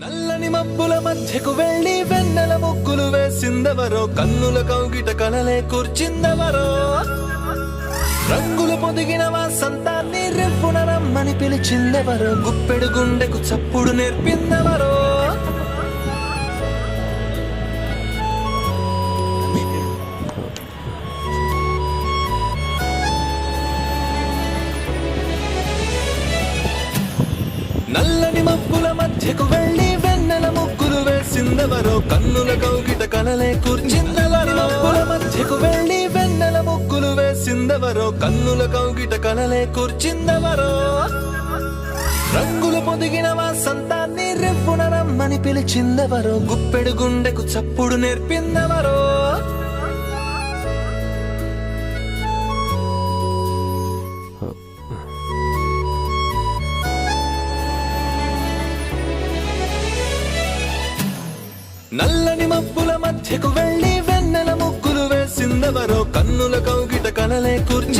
నల్లని మబ్బుల మధ్యకు వెళ్ళి వెన్నెల ముగ్గులు వేసిందెవరో? కన్నుల కౌగిట కలలే కూర్చిందెవరో? రంగులు పొదిగిన వాసంతాన్ని రెప్పున రమ్మని పిలిచిందెవరో? గుప్పెడు గుండెకు చప్పుడు నేర్పిందెవరో? నల్లని మబ్బుల మధ్యకు వేసిందెవరో కన్నుల కౌగిట కలలే కూర్చిందెవరో మధ్యకు వెళ్ళి వెన్నెల ముగ్గులు వేసిందెవరో? కన్నుల కౌగిట కలలే కూర్చిందెవరో రంగులు పొదిగిన వాసంతాన్ని రెప్పున రమ్మని పిలిచిందెవరో? గుప్పెడు గుండెకు చప్పుడు నేర్పిందెవరో? నల్లని మబ్బుల మధ్యకు వెళ్ళి వెన్నెల ముగ్గులు వేసిందెవరో కన్నుల కౌగిట కనలే కూర్చి